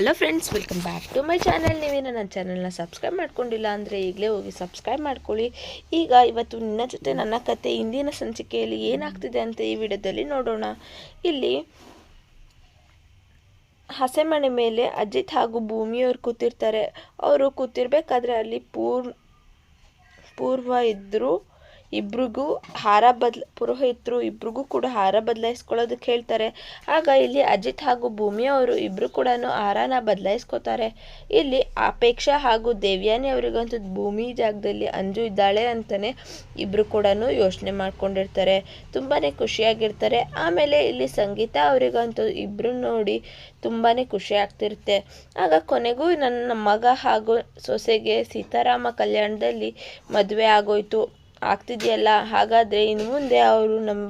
Hello friends welcome back to my channel ನೀವೇನು ನನ್ನ ಚಾನಲ್ನ ಸಬ್ಸ್ಕ್ರೈಬ್ ಮಾಡ್ಕೊಂಡಿಲ್ಲ ಅಂದರೆ ಈಗಲೇ ಹೋಗಿ ಸಬ್ಸ್ಕ್ರೈಬ್ ಮಾಡ್ಕೊಳ್ಳಿ. ಈಗ ಇವತ್ತು ನಿನ್ನ ಜೊತೆ ನನ್ನ ಕತೆ ಇಂದಿನ ಸಂಚಿಕೆಯಲ್ಲಿ ಏನಾಗ್ತಿದೆ ಅಂತ ಈ ವಿಡಿಯೋದಲ್ಲಿ ನೋಡೋಣ. ಇಲ್ಲಿ ಹಸೆಮಣೆ ಮೇಲೆ ಅಜಿತ್ ಹಾಗೂ ಭೂಮಿಯವರು ಕೂತಿರ್ತಾರೆ. ಅವರು ಕೂತಿರ್ಬೇಕಾದ್ರೆ ಅಲ್ಲಿ ಪೂರ್ ಪೂರ್ವ ಇದ್ದರು ಇಬ್ರಿಗೂ ಹಾರ ಬದ್ಲ, ಪುರೋಹಿತರು ಇಬ್ರಿಗೂ ಕೂಡ ಹಾರ ಬದಲಾಯಿಸ್ಕೊಳ್ಳೋದಕ್ಕೆ ಹೇಳ್ತಾರೆ. ಆಗ ಇಲ್ಲಿ ಅಜಿತ್ ಹಾಗೂ ಭೂಮಿ ಅವರು ಇಬ್ರು ಕೂಡ ಹಾರನ ಬದಲಾಯಿಸ್ಕೋತಾರೆ. ಇಲ್ಲಿ ಅಪೇಕ್ಷಾ ಹಾಗೂ ದೇವ್ಯಾನಿ ಅವರಿಗಂತೂ ಭೂಮಿ ಜಾಗದಲ್ಲಿ ಅಂಜು ಇದ್ದಾಳೆ ಅಂತಾನೆ ಇಬ್ರು ಕೂಡ ಯೋಚನೆ ಮಾಡ್ಕೊಂಡಿರ್ತಾರೆ. ತುಂಬಾ ಖುಷಿಯಾಗಿರ್ತಾರೆ. ಆಮೇಲೆ ಇಲ್ಲಿ ಸಂಗೀತ ಅವರಿಗಂತೂ ಇಬ್ರು ನೋಡಿ ತುಂಬಾ ಖುಷಿ ಆಗ್ತಿರುತ್ತೆ. ಆಗ ಕೊನೆಗೂ ನನ್ನ ಮಗ ಹಾಗೂ ಸೊಸೆಗೆ ಸೀತಾರಾಮ ಕಲ್ಯಾಣದಲ್ಲಿ ಮದುವೆ ಆಗೋಯ್ತು. ಆಗ್ತಿದೆಯಲ್ಲ? ಹಾಗಾದರೆ ಇನ್ನು ಮುಂದೆ ಅವರು ನಮ್ಮ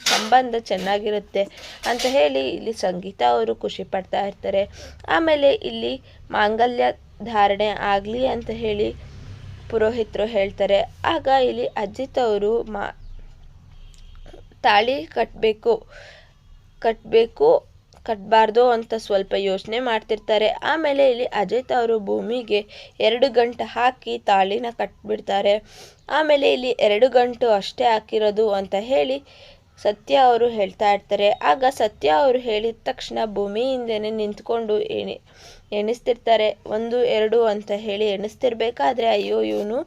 ಸಂಬಂಧ ಚೆನ್ನಾಗಿರುತ್ತೆ ಅಂತ ಹೇಳಿ ಇಲ್ಲಿ ಸಂಗೀತ ಅವರು ಖುಷಿ ಪಡ್ತಾ ಇರ್ತಾರೆ. ಆಮೇಲೆ ಇಲ್ಲಿ ಮಾಂಗಲ್ಯ ಧಾರಣೆ ಆಗಲಿ ಅಂತ ಹೇಳಿ ಪುರೋಹಿತರು ಹೇಳ್ತಾರೆ. ಆಗ ಇಲ್ಲಿ ಅಜಿತ್ ಅವರು ಮಾ ತಾಳಿ ಕಟ್ಟಬೇಕು ಕಟ್ಟಬೇಕು ಕಟ್ಟಬಾರ್ದು ಅಂತ ಸ್ವಲ್ಪ ಯೋಚನೆ ಮಾಡ್ತಿರ್ತಾರೆ. ಆಮೇಲೆ ಇಲ್ಲಿ ಅಜಿತ್ ಅವರು ಭೂಮಿಗೆ ಎರಡು ಗಂಟು ಹಾಕಿ ತಾಳಿನ ಕಟ್ಬಿಡ್ತಾರೆ. ಆಮೇಲೆ ಇಲ್ಲಿ ಎರಡು ಗಂಟು ಅಷ್ಟೇ ಹಾಕಿರೋದು ಅಂತ ಹೇಳಿ ಸತ್ಯ ಅವರು ಹೇಳ್ತಾ ಇರ್ತಾರೆ. ಆಗ ಸತ್ಯ ಅವರು ಹೇಳಿದ ತಕ್ಷಣ ಭೂಮಿಯಿಂದನೇ ನಿಂತ್ಕೊಂಡು ಎಣಿ, ಎಣಿಸ್ತಿರ್ತಾರೆ. ಒಂದು, ಎರಡು ಅಂತ ಹೇಳಿ ಎಣಿಸ್ತಿರ್ಬೇಕಾದ್ರೆ ಅಯ್ಯೋ, ಇವನು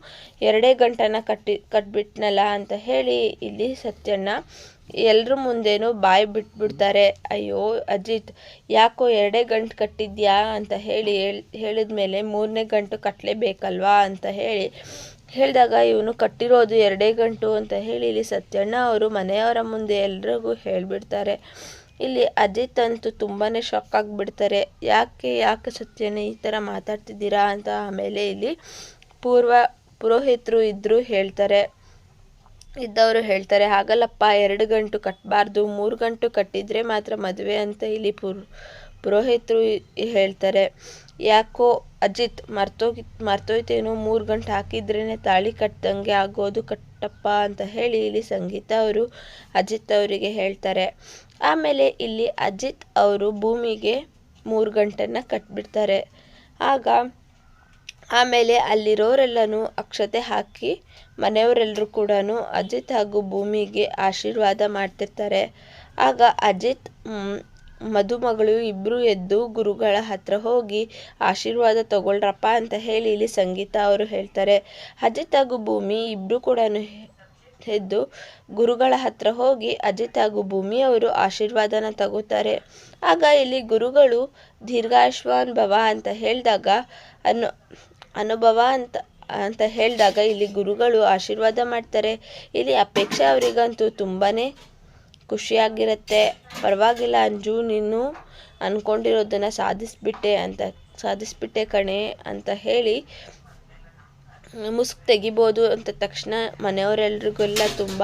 ಎರಡೇ ಗಂಟನ ಕಟ್ಟಿ, ಕಟ್ಬಿಟ್ನಲ್ಲ ಅಂತ ಹೇಳಿ ಇಲ್ಲಿ ಸತ್ಯಣ್ಣ ಎಲ್ರ ಮುಂದೇನು ಬಾಯಿ ಬಿಟ್ಬಿಡ್ತಾರೆ, ಅಯ್ಯೋ ಅಜಿತ್, ಯಾಕೋ ಎರಡೇ ಗಂಟು ಕಟ್ಟಿದ್ಯಾ? ಅಂತ ಹೇಳಿ ಹೇಳಿ, ಹೇಳಿದ ಮೇಲೆ ಮೂರನೇ ಗಂಟು ಕಟ್ಟಲೇಬೇಕಲ್ವಾ ಅಂತ ಹೇಳಿ, ಹೇಳಿದಾಗ, ಇವನು ಕಟ್ಟಿರೋದು ಎರಡೇ ಗಂಟು ಅಂತ ಹೇಳಿ ಇಲ್ಲಿ ಸತ್ಯಣ್ಣ ಅವರು ಮನೆಯವರ ಮುಂದೆ ಎಲ್ರಿಗೂ ಹೇಳಿಬಿಡ್ತಾರೆ. ಇಲ್ಲಿ ಅಜಿತ್ ಅಂತೂ ತುಂಬಾ ಶಾಕ್ ಆಗಿಬಿಡ್ತಾರೆ. ಯಾಕೆ ಯಾಕೆ ಸತ್ಯಣ್ಣ ಈ ಥರ ಮಾತಾಡ್ತಿದ್ದೀರಾ? ಅಂತ ಆಮೇಲೆ ಇಲ್ಲಿ ಪೂರ್ವ ಪುರೋಹಿತರು ಇದ್ದರು ಹೇಳ್ತಾರೆ. ಇದ್ದವರು ಹೇಳ್ತಾರೆ, ಹಾಗಲ್ಲಪ್ಪ, ಎರಡು ಗಂಟು ಕಟ್ಟಬಾರ್ದು ಮೂರು ಗಂಟು ಕಟ್ಟಿದರೆ ಮಾತ್ರ ಮದುವೆ ಅಂತ ಇಲ್ಲಿ ಪುರ್, ಪುರೋಹಿತರು ಹೇಳ್ತಾರೆ. ಯಾಕೋ ಅಜಿತ್ ಮರ್ತೋಗಿ, ಮರ್ತೋಯ್ತೇನೋ, ಮೂರು ಗಂಟು ಹಾಕಿದ್ರೇ ತಾಳಿ ಕಟ್ಟಿದಂಗೆ ಆಗೋದು ಕಟ್ಟಪ್ಪ ಅಂತ ಹೇಳಿ ಇಲ್ಲಿ ಸಂಗೀತ ಅವರು ಅಜಿತ್ ಅವರಿಗೆ ಹೇಳ್ತಾರೆ. ಆಮೇಲೆ ಇಲ್ಲಿ ಅಜಿತ್ ಅವರು ಭೂಮಿಗೆ ಮೂರು ಗಂಟನ್ನು ಕಟ್ಬಿಡ್ತಾರೆ. ಆಗ ಆಮೇಲೆ ಅಲ್ಲಿರೋರೆಲ್ಲನೂ ಅಕ್ಷತೆ ಹಾಕಿ ಮನೆಯವರೆಲ್ಲರೂ ಕೂಡ ಅಜಿತ್ ಹಾಗೂ ಭೂಮಿಗೆ ಆಶೀರ್ವಾದ ಮಾಡ್ತಿರ್ತಾರೆ. ಆಗ ಅಜಿತ್ ಮದುಮಗಳು ಇಬ್ಬರು ಎದ್ದು ಗುರುಗಳ ಹತ್ರ ಹೋಗಿ ಆಶೀರ್ವಾದ ತಗೊಳ್ರಪ್ಪ ಅಂತ ಹೇಳಿ ಇಲ್ಲಿ ಸಂಗೀತ ಅವರು ಹೇಳ್ತಾರೆ. ಅಜಿತ್ ಹಾಗೂ ಭೂಮಿ ಇಬ್ಬರು ಕೂಡ ಎದ್ದು ಗುರುಗಳ ಹತ್ರ ಹೋಗಿ ಅಜಿತ್ ಹಾಗೂ ಭೂಮಿ ಅವರು ಆಶೀರ್ವಾದನ ತಗೋತಾರೆ. ಆಗ ಇಲ್ಲಿ ಗುರುಗಳು ದೀರ್ಘಾಶ್ವಾನ್ ಭವ ಅಂತ ಹೇಳಿದಾಗ ಅನು ಅನುಭವ ಅಂತ ಅಂತ ಹೇಳಿದಾಗ ಇಲ್ಲಿ ಗುರುಗಳು ಆಶೀರ್ವಾದ ಮಾಡ್ತಾರೆ. ಇಲ್ಲಿ ಅಪೇಕ್ಷೆ ಅವರಿಗಂತೂ ತುಂಬಾ ಖುಷಿಯಾಗಿರುತ್ತೆ. ಪರವಾಗಿಲ್ಲ ಅಂಜು, ನೀನು ಅಂದ್ಕೊಂಡಿರೋದನ್ನು ಸಾಧಿಸ್ಬಿಟ್ಟೆ ಅಂತ, ಸಾಧಿಸ್ಬಿಟ್ಟೆ ಕಣೆ ಅಂತ ಹೇಳಿ ಮುಸುಕು ತೆಗಿಬೋದು ಅಂತ ತಕ್ಷಣ ಮನೆಯವರೆಲ್ರಿಗೆಲ್ಲ ತುಂಬ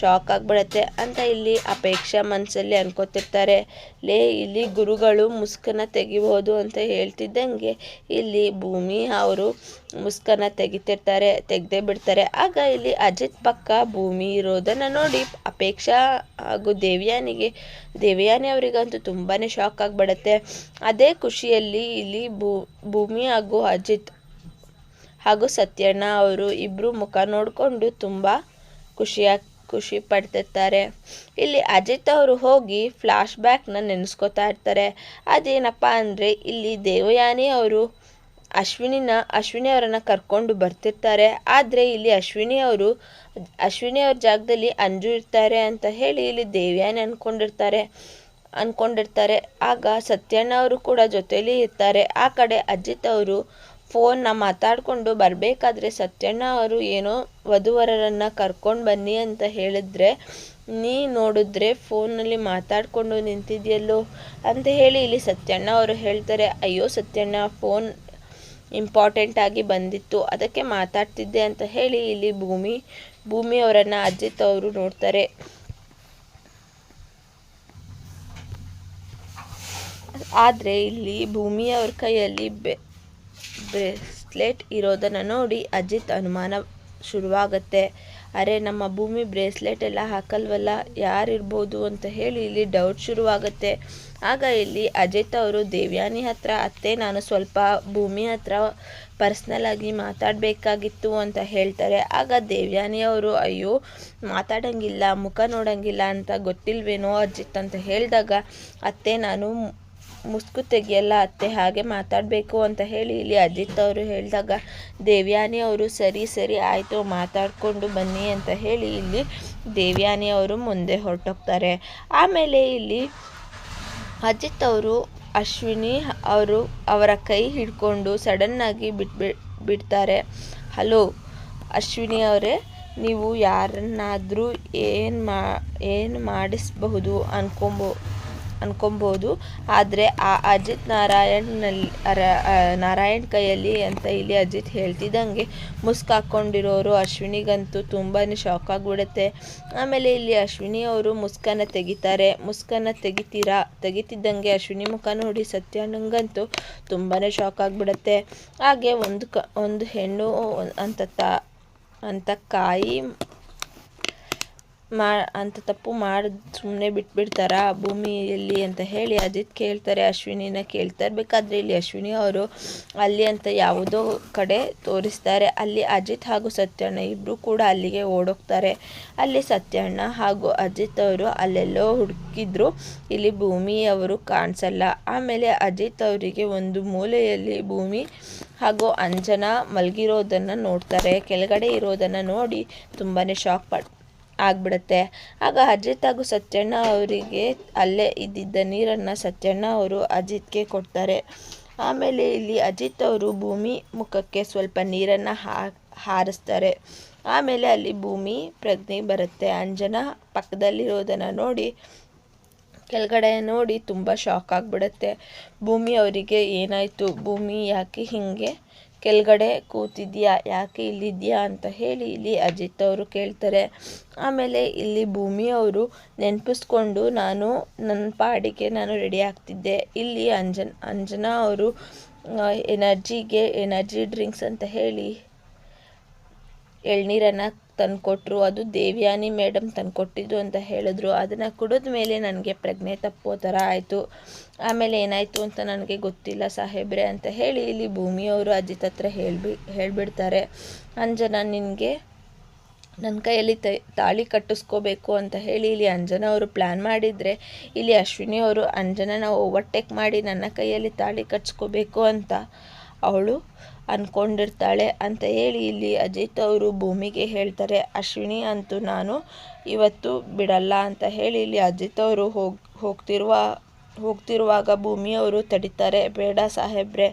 ಶಾಕ್ ಆಗಿಬಿಡತ್ತೆ ಅಂತ ಇಲ್ಲಿ ಅಪೇಕ್ಷಾ ಮನಸ್ಸಲ್ಲಿ ಅನ್ಕೋತಿರ್ತಾರೆ. ಲೇ, ಇಲ್ಲಿ ಗುರುಗಳು ಮುಸ್ಕನ್ನು ತೆಗಿಬೋದು ಅಂತ ಹೇಳ್ತಿದ್ದಂಗೆ ಇಲ್ಲಿ ಭೂಮಿ ಅವರು ಮುಸುಕನ್ನು ತೆಗಿತಿರ್ತಾರೆ, ತೆಗೆದೇ ಬಿಡ್ತಾರೆ. ಆಗ ಇಲ್ಲಿ ಅಜಿತ್ ಪಕ್ಕ ಭೂಮಿ ಇರೋದನ್ನು ನೋಡಿ ಅಪೇಕ್ಷಾ ಹಾಗೂ ದೇವಿಯಾನಿಗೆ, ದೇವಿಯಾನಿ ಅವರಿಗಂತೂ ತುಂಬಾ ಶಾಕ್ ಆಗಿಬಿಡತ್ತೆ. ಅದೇ ಖುಷಿಯಲ್ಲಿ ಇಲ್ಲಿ ಭೂಮಿ ಹಾಗೂ ಅಜಿತ್ ಹಾಗೂ ಸತ್ಯಣ್ಣ ಅವರು ಇಬ್ಬರು ಮುಖ ನೋಡಿಕೊಂಡು ತುಂಬ ಖುಷಿಯಾಗಿ ಖುಷಿ ಪಡ್ತಿರ್ತಾರೆ. ಇಲ್ಲಿ ಅಜಿತ್ ಅವರು ಹೋಗಿ ಫ್ಲಾಶ್ ಬ್ಯಾಕ್ನ ನೆನೆಸ್ಕೋತಾ ಇರ್ತಾರೆ. ಅದೇನಪ್ಪ ಅಂದರೆ ಇಲ್ಲಿ ದೇವಯಾನಿ ಅವರು ಅಶ್ವಿನಿನ, ಅಶ್ವಿನಿ ಅವರನ್ನು ಕರ್ಕೊಂಡು ಬರ್ತಿರ್ತಾರೆ. ಆದರೆ ಇಲ್ಲಿ ಅಶ್ವಿನಿ ಅವರು, ಅಶ್ವಿನಿ ಅವ್ರ ಜಾಗದಲ್ಲಿ ಅಂಜು ಇರ್ತಾರೆ ಅಂತ ಹೇಳಿ ಇಲ್ಲಿ ದೇವಯಾನಿ ಅಂದ್ಕೊಂಡಿರ್ತಾರೆ ಅಂದ್ಕೊಂಡಿರ್ತಾರೆ ಆಗ ಸತ್ಯಣ್ಣ ಅವರು ಕೂಡ ಜೊತೆಯಲ್ಲಿ ಇರ್ತಾರೆ. ಆ ಕಡೆ ಅಜಿತ್ ಅವರು ಫೋನ್ನ ಮಾತಾಡಿಕೊಂಡು ಬರಬೇಕಾದ್ರೆ ಸತ್ಯಣ್ಣ ಅವರು ಏನೋ ವಧುವರರನ್ನು ಕರ್ಕೊಂಡು ಬನ್ನಿ ಅಂತ ಹೇಳಿದ್ರೆ, ನೀ ನೋಡಿದ್ರೆ ಫೋನಲ್ಲಿ ಮಾತಾಡಿಕೊಂಡು ನಿಂತಿದೆಯಲ್ಲೋ? ಅಂತ ಹೇಳಿ ಇಲ್ಲಿ ಸತ್ಯಣ್ಣ ಅವರು ಹೇಳ್ತಾರೆ, ಅಯ್ಯೋ ಸತ್ಯಣ್ಣ, ಫೋನ್ ಇಂಪಾರ್ಟೆಂಟ್ ಆಗಿ ಬಂದಿತ್ತು, ಅದಕ್ಕೆ ಮಾತಾಡ್ತಿದ್ದೆ ಅಂತ ಹೇಳಿ ಇಲ್ಲಿ ಭೂಮಿ ಭೂಮಿ ಅವರನ್ನು ಅಜಿತ್ ಅವರು ನೋಡ್ತಾರೆ. ಆದರೆ ಇಲ್ಲಿ ಭೂಮಿಯವ್ರ ಕೈಯಲ್ಲಿ ಬೆ ಬ್ರೇಸ್ಲೆಟ್ ಇರೋದನ್ನು ನೋಡಿ ಅಜಿತ್ ಅನುಮಾನ ಶುರುವಾಗುತ್ತೆ. ಅರೆ, ನಮ್ಮ ಭೂಮಿ ಬ್ರೇಸ್ಲೆಟ್ ಎಲ್ಲ ಹಾಕಲ್ವಲ್ಲ? ಯಾರಿರ್ಬೋದು ಅಂತ ಹೇಳಿ ಇಲ್ಲಿ ಡೌಟ್ ಶುರುವಾಗುತ್ತೆ. ಆಗ ಇಲ್ಲಿ ಅಜಿತ್ ಅವರು, ದೇವ್ಯಾನಿ ಹತ್ರ, ಅತ್ತೆ, ನಾನು ಸ್ವಲ್ಪ ಭೂಮಿ ಹತ್ರ ಪರ್ಸ್ನಲ್ ಆಗಿ ಮಾತಾಡಬೇಕಾಗಿತ್ತು ಅಂತ ಹೇಳ್ತಾರೆ. ಆಗ ದೇವ್ಯಾನಿ ಅವರು, ಅಯ್ಯೋ, ಮಾತಾಡೋಂಗಿಲ್ಲ, ಮುಖ ನೋಡೋಂಗಿಲ್ಲ ಅಂತ ಗೊತ್ತಿಲ್ವೇನೋ ಅಜಿತ್ ಅಂತ ಹೇಳಿದಾಗ, ಅತ್ತೆ, ನಾನು ಮುಸ್ಕು ತೆಗಿಯಲ್ಲ ಅತ್ತೆ, ಹಾಗೆ ಮಾತಾಡಬೇಕು ಅಂತ ಹೇಳಿ ಇಲ್ಲಿ ಅಜಿತ್ ಅವರು ಹೇಳಿದಾಗ, ದೇವ್ಯಾನಿ ಅವರು ಸರಿ ಸರಿ ಆಯಿತು, ಮಾತಾಡಿಕೊಂಡು ಬನ್ನಿ ಅಂತ ಹೇಳಿ ಇಲ್ಲಿ ದೇವ್ಯಾನಿ ಅವರು ಮುಂದೆ ಹೊರಟೋಗ್ತಾರೆ. ಆಮೇಲೆ ಇಲ್ಲಿ ಅಜಿತ್ ಅವರು, ಅಶ್ವಿನಿ ಅವರು ಅವರ ಕೈ ಹಿಡ್ಕೊಂಡು ಸಡನ್ನಾಗಿ ಬಿಟ್ಬಿ ಬಿಡ್ತಾರೆ. ಹಲೋ, ಅಶ್ವಿನಿ ಅವರೇ, ನೀವು ಯಾರನ್ನಾದರೂ ಏನು ಮಾ, ಏನು ಮಾಡಿಸಬಹುದು ಅನ್ಕೊಂಬೋ ಅನ್ಕೊಬೋದು. ಆದರೆ ಆ ಅಜಿತ್ ನಾರಾಯಣ್ನಲ್ಲಿ ನಾರಾಯಣ್ ಕೈಯಲ್ಲಿ ಅಂತ ಇಲ್ಲಿ ಅಜಿತ್ ಹೇಳ್ತಿದ್ದಂಗೆ ಮುಸ್ಕ್ ಹಾಕ್ಕೊಂಡಿರೋರು ಅಶ್ವಿನಿಗಂತೂ ತುಂಬಾ ಶಾಕ್ ಆಗಿಬಿಡುತ್ತೆ. ಆಮೇಲೆ ಇಲ್ಲಿ ಅಶ್ವಿನಿ ಅವರು ಮುಸ್ಕನ್ನು ತೆಗಿತಾರೆ. ಮುಸ್ಕನ್ನು ತೆಗಿತೀರಾ? ತೆಗಿತಿದ್ದಂಗೆ ಅಶ್ವಿನಿ ಮುಖ ನೋಡಿ ಸತ್ಯಾನಂಗಂತೂ ತುಂಬಾ ಶಾಕ್ ಆಗಿಬಿಡುತ್ತೆ. ಹಾಗೆ ಒಂದು ಕ, ಒಂದು ಹೆಣ್ಣು ಅಂತ ತ, ಅಂತ ಕಾಯಿ ಮಾ ಅಂತ ತಪ್ಪು ಮಾಡಿ ಸುಮ್ಮನೆ ಬಿಟ್ಬಿಡ್ತಾರಾ ಭೂಮಿಯಲ್ಲಿ ಅಂತ ಹೇಳಿ ಅಜಿತ್ ಕೇಳ್ತಾರೆ, ಅಶ್ವಿನಿನ ಕೇಳ್ತಾ ಇರಬೇಕಾದ್ರೆ ಇಲ್ಲಿ ಅಶ್ವಿನಿ ಅವರು ಅಲ್ಲಿ ಅಂತ ಯಾವುದೋ ಕಡೆ ತೋರಿಸ್ತಾರೆ. ಅಲ್ಲಿ ಅಜಿತ್ ಹಾಗೂ ಸತ್ಯಣ್ಣ ಇಬ್ಬರು ಕೂಡ ಅಲ್ಲಿಗೆ ಓಡೋಗ್ತಾರೆ. ಅಲ್ಲಿ ಸತ್ಯಣ್ಣ ಹಾಗೂ ಅಜಿತ್ ಅವರು ಅಲ್ಲೆಲ್ಲೋ ಹುಡುಕಿದ್ರು. ಇಲ್ಲಿ ಭೂಮಿ ಅವರು ಕಾಣಿಸಲ್ಲ. ಆಮೇಲೆ ಅಜಿತ್ ಅವರಿಗೆ ಒಂದು ಮೂಲೆಯಲ್ಲಿ ಭೂಮಿ ಹಾಗೂ ಅಂಜನಾ ಮಲಗಿರೋದನ್ನು ನೋಡ್ತಾರೆ. ಕೆಳಗಡೆ ಇರೋದನ್ನು ನೋಡಿ ತುಂಬಾ ಶಾಕ್ ಪಡ್ ಆಗ್ಬಿಡುತ್ತೆ. ಆಗ ಅಜಿತ್ ಹಾಗೂ ಸತ್ಯಣ್ಣ ಅವರಿಗೆ ಅಲ್ಲೇ ಇದ್ದಿದ್ದ ನೀರನ್ನು ಸತ್ಯಣ್ಣ ಅವರು ಅಜಿತ್ಗೆ ಕೊಡ್ತಾರೆ. ಆಮೇಲೆ ಇಲ್ಲಿ ಅಜಿತ್ ಅವರು ಭೂಮಿ ಮುಖಕ್ಕೆ ಸ್ವಲ್ಪ ನೀರನ್ನು ಹಾರಿಸ್ತಾರೆ. ಆಮೇಲೆ ಅಲ್ಲಿ ಭೂಮಿ ಪ್ರಜ್ಞೆ ಬರುತ್ತೆ. ಅಂಜನಾ ಪಕ್ಕದಲ್ಲಿರೋದನ್ನು ನೋಡಿ, ಕೆಳಗಡೆ ನೋಡಿ ತುಂಬ ಶಾಕ್ ಆಗಿಬಿಡುತ್ತೆ. ಭೂಮಿ ಅವರಿಗೆ ಏನಾಯಿತು? ಭೂಮಿ ಯಾಕೆ ಹೀಗೆ ಕೆಳಗಡೆ ಕೂತಿದ್ದೀಯಾ ಯಾಕೆ ಇಲ್ಲಿದ್ಯಾ ಅಂತ ಹೇಳಿ ಇಲ್ಲಿ ಅಜಿತ್ ಅವರು ಕೇಳ್ತಾರೆ. ಆಮೇಲೆ ಇಲ್ಲಿ ಭೂಮಿ ಅವರು ನೆನಪಿಸ್ಕೊಂಡು, ನಾನು ನನ್ನ ಪಾಡಿಗೆ ನಾನು ರೆಡಿ ಆಗ್ತಿದ್ದೆ. ಇಲ್ಲಿ ಅಂಜನ್, ಅಂಜನಾ ಅವರು ಎನರ್ಜಿಗೆ ಎನರ್ಜಿ ಡ್ರಿಂಕ್ಸ್ ಅಂತ ಹೇಳಿ ಎಳ್ನೀರನ್ನು ತಂದುಕೊಟ್ರು, ಅದು ದೇವ್ಯಾನಿ ಮೇಡಮ್ ತಂದುಕೊಟ್ಟಿದ್ದು ಅಂತ ಹೇಳಿದ್ರು. ಅದನ್ನು ಕುಡಿದ ಮೇಲೆ ನನಗೆ ಪ್ರಜ್ಞೆ ತಪ್ಪೋ ಥರ ಆಯಿತು. ಆಮೇಲೆ ಏನಾಯಿತು ಅಂತ ನನಗೆ ಗೊತ್ತಿಲ್ಲ ಸಾಹೇಬ್ರೆ ಅಂತ ಹೇಳಿ ಇಲ್ಲಿ ಭೂಮಿಯವರು ಅಜಿತ್ ಹತ್ರ ಹೇಳ್ಬಿ, ಹೇಳಿಬಿಡ್ತಾರೆ. ಅಂಜನ, ನಿನಗೆ ನನ್ನ ಕೈಯಲ್ಲಿ ತಾಳಿ ಕಟ್ಟಿಸ್ಕೋಬೇಕು ಅಂತ ಹೇಳಿ ಇಲ್ಲಿ ಅಂಜನ ಅವರು ಪ್ಲ್ಯಾನ್ ಮಾಡಿದರೆ, ಇಲ್ಲಿ ಅಶ್ವಿನಿ ಅವರು ಅಂಜನನ ಓವರ್ಟೇಕ್ ಮಾಡಿ ನನ್ನ ಕೈಯಲ್ಲಿ ತಾಳಿ ಕಟ್ಸ್ಕೋಬೇಕು ಅಂತ. ಅವಳು ಅಂದ್ಕೊಂಡಿರ್ತಾಳೆ ಅಂತ ಹೇಳಿ ಇಲ್ಲಿ ಅಜಿತ್ ಅವರು ಭೂಮಿಗೆ ಹೇಳ್ತಾರೆ, ಅಶ್ವಿನಿ ಅಂತೂ ನಾನು ಇವತ್ತು ಬಿಡಲ್ಲ ಅಂತ ಹೇಳಿ ಇಲ್ಲಿ ಅಜಿತ್ ಅವರು ಹೋಗಿ, ಹೋಗ್ತಿರುವ, ಹೋಗ್ತಿರುವಾಗ ಭೂಮಿಯವರು ತಡಿತಾರೆ, ಬೇಡ ಸಾಹೇಬ್ರೆ,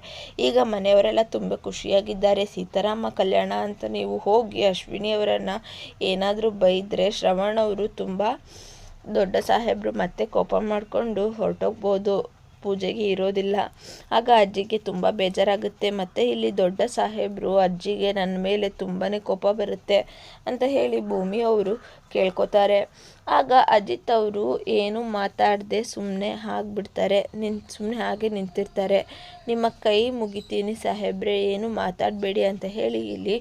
ಈಗ ಮನೆಯವರೆಲ್ಲ ತುಂಬ ಖುಷಿಯಾಗಿದ್ದಾರೆ, ಸೀತಾರಾಮ ಕಲ್ಯಾಣ ಅಂತ ನೀವು ಹೋಗಿ ಅಶ್ವಿನಿಯವರನ್ನು ಏನಾದರೂ ಬೈದರೆ ಶ್ರವಣ್ ಅವರು ತುಂಬ ದೊಡ್ಡ ಸಾಹೇಬರು ಮತ್ತೆ ಕೋಪ ಮಾಡಿಕೊಂಡು ಹೊರಟೋಗ್ಬೋದು. ಪೂಜೆಗೆ ಇರೋದಿಲ್ಲ. ಆಗ ಅಜ್ಜಿಗೆ ತುಂಬ ಬೇಜಾರಾಗುತ್ತೆ. ಮತ್ತು ಇಲ್ಲಿ ದೊಡ್ಡ ಸಾಹೇಬರು ಅಜ್ಜಿಗೆ ನನ್ನ ಮೇಲೆ ತುಂಬಾ ಕೋಪ ಬರುತ್ತೆ ಅಂತ ಹೇಳಿ ಭೂಮಿ ಅವರು ಕೇಳ್ಕೊತಾರೆ. ಆಗ ಅಜಿತ್ ಅವರು ಏನು ಮಾತಾಡದೆ ಸುಮ್ಮನೆ ಆಗಿಬಿಡ್ತಾರೆ. ನಿನ್ ಸುಮ್ಮನೆ ಹಾಗೆ ನಿಂತಿರ್ತಾರೆ. ನಿಮ್ಮ ಕೈ ಮುಗಿತೀನಿ ಸಾಹೇಬ್ರೆ, ಏನು ಮಾತಾಡಬೇಡಿ ಅಂತ ಹೇಳಿ ಇಲ್ಲಿ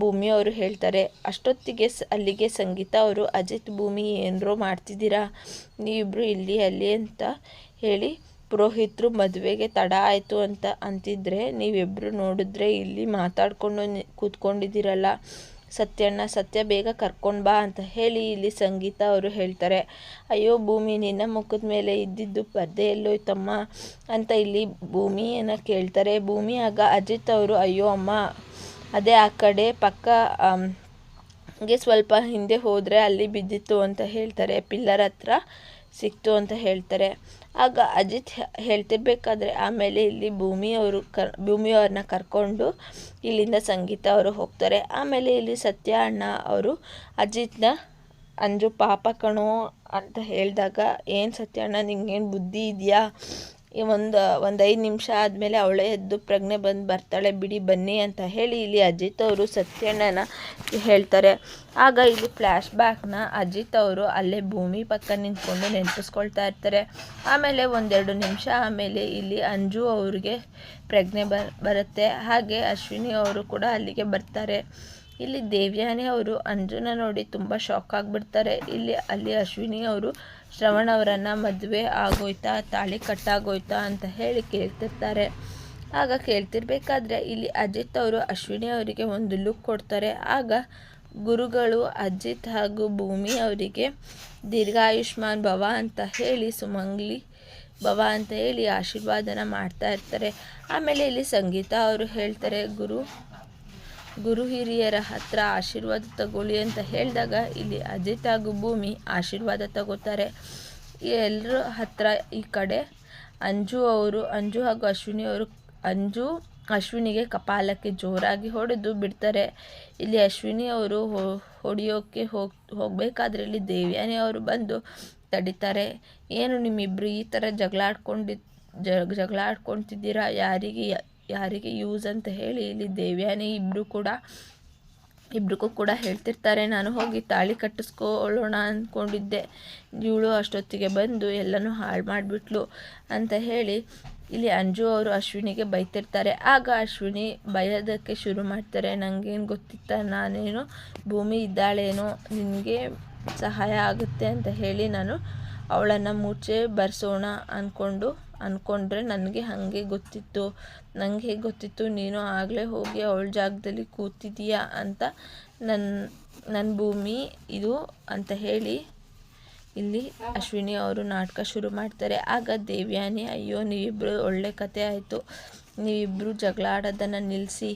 ಭೂಮಿ ಅವರು ಹೇಳ್ತಾರೆ. ಅಷ್ಟೊತ್ತಿಗೆ ಅಲ್ಲಿಗೆ ಸಂಗೀತ ಅವರು, ಅಜಿತ್ ಭೂಮಿ ಏನರೋ ಮಾಡ್ತಿದ್ದೀರಾ? ನೀವಿಬ್ಬರು ಇಲ್ಲಿ ಅಲ್ಲಿ ಅಂತ ಹೇಳಿ ಪುರೋಹಿತರು ಮದುವೆಗೆ ತಡ ಆಯಿತು ಅಂತ ಅಂತಿದ್ರೆ ನೀವಿಬ್ಬರು ನೋಡಿದ್ರೆ ಇಲ್ಲಿ ಮಾತಾಡ್ಕೊಂಡು ಕೂತ್ಕೊಂಡಿದ್ದೀರಲ್ಲ. ಸತ್ಯಣ್ಣ, ಸತ್ಯ ಬೇಗ ಕರ್ಕೊಂಡು ಬಾ ಅಂತ ಹೇಳಿ ಇಲ್ಲಿ ಸಂಗೀತ ಅವರು ಹೇಳ್ತಾರೆ. ಅಯ್ಯೋ, ಭೂಮಿ ನಿನ್ನ ಮುಖದ ಮೇಲೆ ಇದ್ದಿದ್ದು ಪರ್ದೆ ಎಲ್ಲೋಯ್ತಮ್ಮ ಅಂತ ಇಲ್ಲಿ ಭೂಮಿಯನ್ನು ಕೇಳ್ತಾರೆ. ಭೂಮಿ, ಆಗ ಅಜಿತ್ ಅವರು, ಅಯ್ಯೋ ಅಮ್ಮ, ಅದೇ ಆ ಕಡೆ ಪಕ್ಕ ಗೆ ಸ್ವಲ್ಪ ಹಿಂದೆ ಹೋದರೆ ಅಲ್ಲಿ ಬಿದ್ದಿತ್ತು ಅಂತ ಹೇಳ್ತಾರೆ. ಪಿಲ್ಲರ್ ಹತ್ರ ಸಿಕ್ತು ಅಂತ ಹೇಳ್ತಾರೆ. ಆಗ ಅಜಿತ್ ಹೇಳ್ತಿರ್ಬೇಕಾದ್ರೆ ಆಮೇಲೆ ಇಲ್ಲಿ ಭೂಮಿಯವರು ಕರ್, ಭೂಮಿಯವ್ರನ್ನ ಕರ್ಕೊಂಡು ಇಲ್ಲಿಂದ ಸಂಗೀತ ಅವರು ಹೋಗ್ತಾರೆ. ಆಮೇಲೆ ಇಲ್ಲಿ ಸತ್ಯ ಅಣ್ಣ ಅವರು ಅಜಿತ್ನ, ಅಂಜು ಪಾಪ ಕಣೋ ಅಂತ ಹೇಳಿದಾಗ, ಏನು ಸತ್ಯ ಅಣ್ಣ, ನಿಂಗೇನು ಬುದ್ಧಿ ಇದೆಯಾ? ಒಂದು ಒಂದು ಐದು ನಿಮಿಷ ಆದಮೇಲೆ ಅವಳೇ ಎದ್ದು ಪ್ರಜ್ಞೆ ಬಂದು ಬರ್ತಾಳೆ, ಬಿಡಿ ಬನ್ನಿ ಅಂತ ಹೇಳಿ ಇಲ್ಲಿ ಅಜಿತ್ ಅವರು ಸತ್ಯಣ್ಣನ ಹೇಳ್ತಾರೆ. ಆಗ ಇಲ್ಲಿ ಫ್ಲ್ಯಾಶ್ ಬ್ಯಾಕ್ನ ಅಜಿತ್ ಅವರು ಅಲ್ಲೇ ಭೂಮಿ ಪಕ್ಕ ನಿಂತ್ಕೊಂಡು ನೆನಪಿಸ್ಕೊಳ್ತಾ ಇರ್ತಾರೆ. ಆಮೇಲೆ ಒಂದೆರಡು ನಿಮಿಷ ಆಮೇಲೆ ಇಲ್ಲಿ ಅಂಜು ಅವ್ರಿಗೆ ಪ್ರಜ್ಞೆ ಬರುತ್ತೆ. ಹಾಗೆ ಅಶ್ವಿನಿ ಅವರು ಕೂಡ ಅಲ್ಲಿಗೆ ಬರ್ತಾರೆ. ಇಲ್ಲಿ ದೇವ್ಯಾನಿ ಅವರು ಅಂಜುನ ನೋಡಿ ತುಂಬ ಶಾಕ್ ಆಗಿಬಿಡ್ತಾರೆ. ಇಲ್ಲಿ, ಅಲ್ಲಿ ಅಶ್ವಿನಿ ಅವರು ಶ್ರವಣ್ ಅವರನ್ನು ಮದುವೆ ಆಗೋಯ್ತಾ, ತಾಳಿ ಕಟ್ಟಾಗೋಯ್ತಾ ಅಂತ ಹೇಳಿ ಕೇಳ್ತಿರ್ತಾರೆ. ಆಗ ಕೇಳ್ತಿರ್ಬೇಕಾದ್ರೆ ಇಲ್ಲಿ ಅಜಿತ್ ಅವರು ಅಶ್ವಿನಿ ಅವರಿಗೆ ಒಂದು ಲುಕ್ ಕೊಡ್ತಾರೆ. ಆಗ ಗುರುಗಳು ಅಜಿತ್ ಹಾಗೂ ಭೂಮಿ ಅವರಿಗೆ ದೀರ್ಘಾಯುಷ್ಮಾನ್ ಭವ ಅಂತ ಹೇಳಿ, ಸುಮಂಗ್ಲಿ ಭವ ಅಂತ ಹೇಳಿ ಆಶೀರ್ವಾದನ ಮಾಡ್ತಾ ಇರ್ತಾರೆ. ಆಮೇಲೆ ಇಲ್ಲಿ ಸಂಗೀತ ಅವರು ಹೇಳ್ತಾರೆ, ಗುರು ಗುರು ಹಿರಿಯರ ಹತ್ರ ಆಶೀರ್ವಾದ ತಗೊಳ್ಳಿ ಅಂತ ಹೇಳಿದಾಗ ಇಲ್ಲಿ ಅಜಿತ್ ಹಾಗೂ ಭೂಮಿ ಆಶೀರ್ವಾದ ತಗೋತಾರೆ. ಎಲ್ಲರ ಹತ್ರ ಈ ಕಡೆ ಅಂಜು ಅವರು, ಅಂಜು ಹಾಗೂ ಅಶ್ವಿನಿ ಅವರು ಅಂಜು ಅಶ್ವಿನಿಗೆ ಕಪಾಲಕ್ಕೆ ಜೋರಾಗಿ ಹೊಡೆದು ಬಿಡ್ತಾರೆ. ಇಲ್ಲಿ ಅಶ್ವಿನಿ ಅವರು ಹೊಡೆಯೋಕ್ಕೆ ಹೋಗಿ, ಹೋಗಬೇಕಾದ್ರೆ ಇಲ್ಲಿ ದೇವ್ಯಾನಿ ಅವರು ಬಂದು ತಡಿತಾರೆ. ಏನು ನಿಮ್ಮಿಬ್ಬರು ಈ ಥರ ಜಗಳ ಆಡ್ಕೊಂಡು ಜಗಳ ಯಾರಿಗೆ ಯಾರಿಗೆ ಯೂಸ್ ಅಂತ ಹೇಳಿ ಇಲ್ಲಿ ದೇವ್ಯಾನಿ ಇಬ್ಬರು ಕೂಡ, ಇಬ್ರಿಗೂ ಕೂಡ ಹೇಳ್ತಿರ್ತಾರೆ. ನಾನು ಹೋಗಿ ತಾಳಿ ಕಟ್ಟಿಸ್ಕೊಳ್ಳೋಣ ಅಂದ್ಕೊಂಡಿದ್ದೆ ಇವಳು ಅಷ್ಟೊತ್ತಿಗೆ ಬಂದು ಎಲ್ಲನೂ ಹಾಳು ಮಾಡಿಬಿಟ್ಲು ಅಂತ ಹೇಳಿ ಇಲ್ಲಿ ಅಂಜು ಅವರು ಅಶ್ವಿನಿಗೆ ಬೈತಿರ್ತಾರೆ. ಆಗ ಅಶ್ವಿನಿ ಬಯೋದಕ್ಕೆ ಶುರು ಮಾಡ್ತಾರೆ. ನನಗೇನು ಗೊತ್ತಿತ್ತ, ನಾನೇನು ಭೂಮಿ ಇದ್ದಾಳೇನೋ, ನಿನಗೆ ಸಹಾಯ ಆಗುತ್ತೆ ಅಂತ ಹೇಳಿ ನಾನು ಅವಳನ್ನು ಮೂಚೆ ಬರ್ಸೋಣ ಅಂದ್ಕೊಂಡು ಅಂದ್ಕೊಂಡ್ರೆ ನನಗೆ ಹಾಗೆ ಗೊತ್ತಿತ್ತು. ನನಗೆ ಹೇಗೆ ಗೊತ್ತಿತ್ತು? ನೀನು ಆಗಲೇ ಹೋಗಿ ಅವಳ ಜಾಗದಲ್ಲಿ ಕೂತಿದ್ದೀಯಾ ಅಂತ ನನ್ನ ನನ್ನ ಭೂಮಿ ಇದು ಅಂತ ಹೇಳಿ ಇಲ್ಲಿ ಅಶ್ವಿನಿ ಅವರು ನಾಟಕ ಶುರು ಮಾಡ್ತಾರೆ. ಆಗ ದೇವ್ಯಾನಿ, ಅಯ್ಯೋ ನೀವಿಬ್ಬರು ಒಳ್ಳೆ ಕತೆ ಆಯಿತು. ನೀವಿಬ್ಬರು ಜಗಳ ಆಡೋದನ್ನು ನಿಲ್ಲಿಸಿ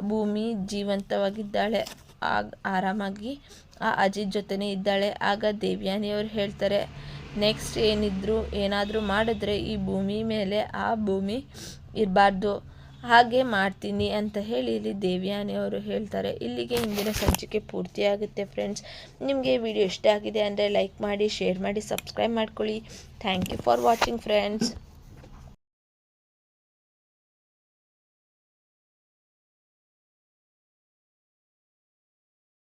ಭೂಮಿ ಜೀವಂತವಾಗಿದ್ದಾಳೆ. ಆಗ, ಆರಾಮಾಗಿ ಆ ಅಜಿತ್ ಜೊತೆನೇ ಇದ್ದಾಳೆ. ಆಗ ದೇವ್ಯಾನಿ ಅವರು ಹೇಳ್ತಾರೆ ನೆಕ್ಸ್ಟ್ ಏನಿದ್ರು, ಏನಾದರೂ ಮಾಡಿದ್ರೆ ಈ ಭೂಮಿ ಮೇಲೆ ಆ ಭೂಮಿ ಇರಬಾರ್ದು. ಹಾಗೆ ಮಾಡ್ತೀನಿ ಅಂತ ಹೇಳಿ ಇಲ್ಲಿ ದೇವ್ಯಾನಿ ಅವರು ಹೇಳ್ತಾರೆ. ಇಲ್ಲಿಗೆ ಇಂದಿನ ಸಂಚಿಕೆ ಪೂರ್ತಿಯಾಗುತ್ತೆ ಫ್ರೆಂಡ್ಸ್ ನಿಮಗೆ ವಿಡಿಯೋ ಇಷ್ಟ ಆಗಿದೆ ಅಂದರೆ ಲೈಕ್ ಮಾಡಿ ಶೇರ್ ಮಾಡಿ ಸಬ್ಸ್ಕ್ರೈಬ್ ಮಾಡ್ಕೊಳ್ಳಿ. Thank you for watching friends